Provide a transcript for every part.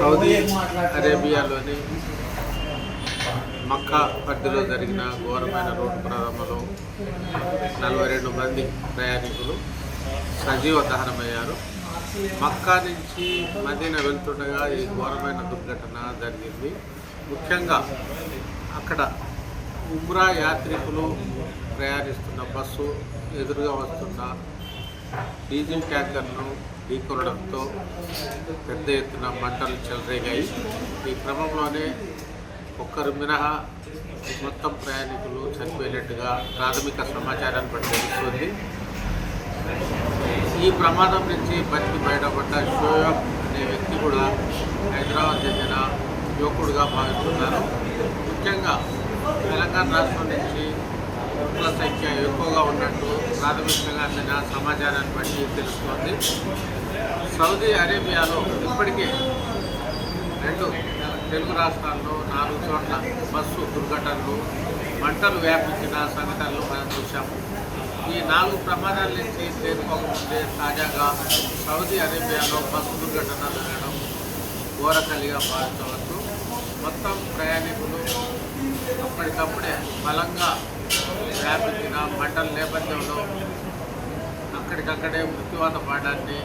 Saudi అరేబియాలోని మక్కా పరిధిలో జరిగిన ఘోరమైన రోడ్డు ప్రారంభంలో నలభై రెండు మంది ప్రయాణికులు సజీవ దహనమయ్యారు. మక్కా నుంచి మదీన వెళ్తుండగా ఈ ఘోరమైన దుర్ఘటన జరిగింది. ముఖ్యంగా అక్కడ ఉమ్రా యాత్రికులు ప్రయాణిస్తున్న బస్సు ఎదురుగా వస్తున్న డీజిల్ ట్యాంకర్ను ఢీకొనడంతో పెద్ద ఎత్తున మంటలు చెలరేగాయి. ఈ క్రమంలోనే ఒక్కరు మినహా మొత్తం ప్రయాణికులు చనిపోయినట్టుగా ప్రాథమిక సమాచారాన్ని బట్టి తెలుస్తుంది. ఈ ప్రమాదం నుంచి బతికి బయటపడ్డ షోయబ్ అనే వ్యక్తి కూడా హైదరాబాద్ చెందిన యువకుడుగా భావిస్తున్నారు. ముఖ్యంగా తెలంగాణ రాష్ట్రం నుంచి మృతుల సంఖ్య ఎక్కువగా ఉన్నట్టు ప్రాథమికంగా అందిన సమాచారాన్ని బట్టి తెలుస్తోంది. సౌదీ అరేబియాలో ఇప్పటికే రెండు తెలుగు రాష్ట్రాల్లో నాలుగు చోట్ల బస్సు దుర్ఘటనలు మంటలు వ్యాపించిన సంఘటనలు మనం చూశాము. ఈ నాలుగు ప్రమాదాల నుంచి తేరుకోకముందే తాజాగా సౌదీ అరేబియాలో బస్సు దుర్ఘటనలు జరగడం ఘోరకలిగా భావించవచ్చు. మొత్తం ప్రయాణికులు అప్పటికప్పుడే బలంగా వ్యాపించిన మంటల నేపథ్యంలో అక్కడికక్కడే మృత్యువాత పాడాన్ని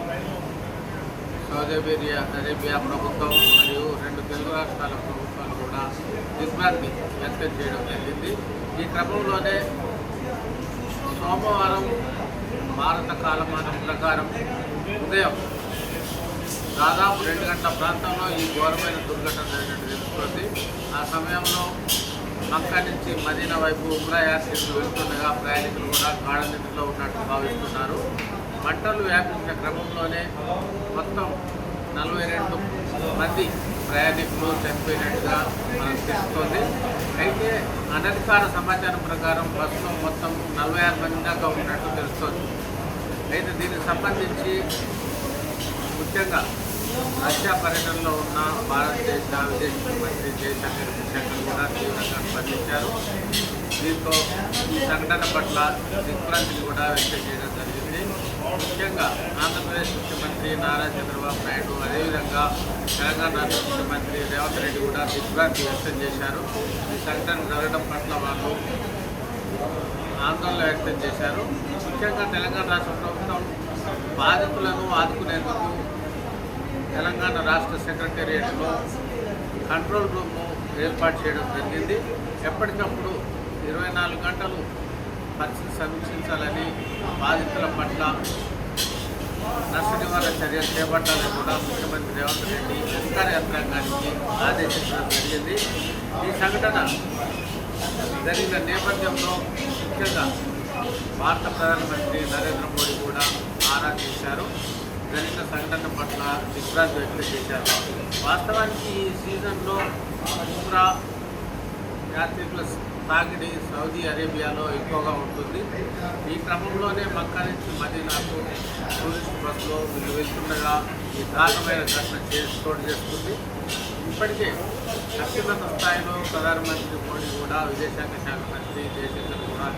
సౌదీ అరేబియా అరేబియా ప్రభుత్వం మరియు రెండు తెలుగు రాష్ట్రాల ప్రభుత్వాలు కూడా దిగ్భ్రాంతి వ్యక్తం చేయడం జరిగింది. ఈ క్రమంలోనే సోమవారం భారత కాలమానం ప్రకారం ఉదయం దాదాపు రెండు గంటల ప్రాంతంలో ఈ ఘోరమైన దుర్ఘటన జరిగినట్టు తెలుస్తుంది. ఆ సమయంలో మక్కా నుంచి మదీనా వైపు ఉమ్రా యాత్రికులు వెళ్తుండగా ప్రయాణికులు కూడా గాఢ నిద్రలో ఉన్నట్టు భావిస్తున్నారు. మంటలు వ్యాపించిన క్రమంలోనే మొత్తం నలభై రెండు మంది ప్రయాణికులు చనిపోయినట్టుగా మనకు తెలుస్తోంది. అయితే అనధికార సమాచారం ప్రకారం బస్సులో మొత్తం నలభై ఆరు మంది దాకా ఉన్నట్టు తెలుస్తోంది. అయితే దీనికి సంబంధించి ముఖ్యంగా రష్యా పర్యటనలో ఉన్న భారతదేశ విదేశీ మంత్రి జయశంకర్ శంకర్ కూడా తీవ్రంగా స్పందించారు. దీంతో ఈ సంఘటన పట్ల దిగ్భ్రాంతిని కూడా వ్యక్తం చేయడం జరిగింది. ముఖ్యంగా ఆంధ్రప్రదేశ్ ముఖ్యమంత్రి నారా చంద్రబాబు నాయుడు అదేవిధంగా తెలంగాణ రాష్ట్ర ముఖ్యమంత్రి రేవంత్ రెడ్డి కూడా దిగ్భ్రాంతి వ్యక్తం చేశారు. ఈ సంఘటన జరగడం పట్ల వాళ్ళు ఆందోళన వ్యక్తం చేశారు. ముఖ్యంగా తెలంగాణ రాష్ట్ర ప్రభుత్వం బాధితులను ఆదుకునేందుకు తెలంగాణ రాష్ట్ర సెక్రటేరియట్లో కంట్రోల్ రూమ్ను ఏర్పాటు చేయడం జరిగింది. ఎప్పటికప్పుడు ఇరవై నాలుగు గంటలు పరిస్థితి సమీక్షించాలని బాధితుల పట్ల నష్ట నివారణ చర్యలు చేపట్టాలని కూడా ముఖ్యమంత్రి రేవంత్ రెడ్డి అధికార యంత్రాంగానికి ఆదేశించడం జరిగింది. ఈ సంఘటన జరిగిన నేపథ్యంలో ముఖ్యంగా భారత ప్రధానమంత్రి నరేంద్ర మోడీ కూడా ఆరా చేశారు జరిగిన సంఘటన పట్ల దిగ్రాజ్ వ్యక్తం చేశారు. వాస్తవానికి ఈ సీజన్లో ఉమ్రా యాత్రికుల తాకిడి సౌదీ అరేబియాలో ఎక్కువగా ఉంటుంది. ఈ క్రమంలోనే మక్కా నుంచి మదీనాకు టూరిస్ట్ బస్సులో వీళ్ళు వెళ్తుండగా ఈ దారుణమైన ఘటన చేసి చోటు చేస్తుంది ఇప్పటికే అత్యున్నత స్థాయిలో ప్రధానమంత్రి మోడీ కూడా విదేశాంగ శాఖ మంత్రి జయశంకర్ కూడా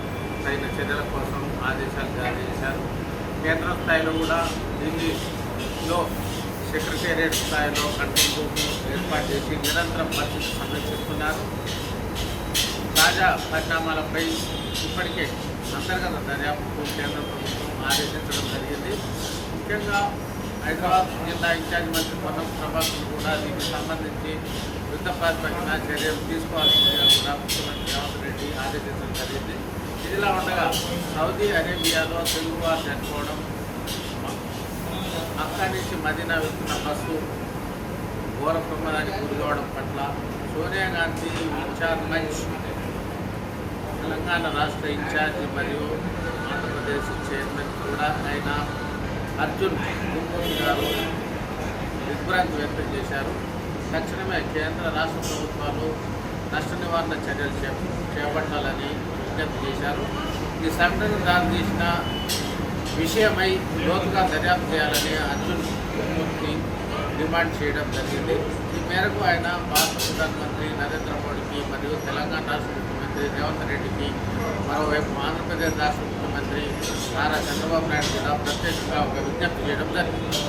తగిన చర్యల కోసం ఆదేశాలు జారీ చేశారు. కేంద్ర స్థాయిలో కూడా ఢిల్లీలో సెక్రటేరియట్ స్థాయిలో కంట్రోల్ రూమ్ ఏర్పాటు చేసి నిరంతరం పరిస్థితి సమీక్షిస్తున్నారు. తాజా పరిణామాలపై ఇప్పటికే అంతర్గత దర్యాప్తు కేంద్ర ప్రభుత్వం ఆదేశించడం జరిగింది. ముఖ్యంగా హైదరాబాద్ జిల్లా ఇన్ఛార్జ్ మంత్రి పొన్నం ప్రభాకర్ కూడా దీనికి సంబంధించి యుద్ధ ప్రాతిపదికన చర్యలు తీసుకోవాల్సిందిగా కూడా ముఖ్యమంత్రి రేవంత్ రెడ్డి ఆదేశించడం జరిగింది. ఇదిలా ఉండగా సౌదీ అరేబియాలో తెలుగువారు చనిపోవడం అక్కడి నుంచి మదీనా వెళ్తున్న బస్సు ఘోర ప్రమాదానికి గురి కావడం పట్ల సోనియా గాంధీ ఇన్ఛార్జ్ తెలంగాణ రాష్ట్ర ఇన్ఛార్జి మరియు ఆంధ్రప్రదేశ్ చైర్మన్ కూడా ఆయన అర్జున్ గుమ్మూరి గారు దిగ్భ్రాంతి వ్యక్తం చేశారు. తక్షణమే కేంద్ర రాష్ట్ర ప్రభుత్వాలు నష్ట నివారణ చర్యలు చే చేపట్టాలని విజ్ఞప్తి చేశారు. ఈ సంఘటన దారితీసిన విషయమై లోతుగా దర్యాప్తు చేయాలని అర్జున్ గుమ్మూర్తి డిమాండ్ చేయడం జరిగింది. ఈ మేరకు ఆయన భారత ప్రధానమంత్రి నరేంద్ర మోడీకి మరియు తెలంగాణ రాష్ట్ర ముఖ్యమంత్రి రేవంత్ రెడ్డికి మరోవైపు ఆంధ్రప్రదేశ్ రాష్ట్ర ముఖ్యమంత్రి నారా చంద్రబాబు నాయుడు కూడా ప్రత్యేకంగా ఒక విజ్ఞప్తి చేయడం జరిగింది.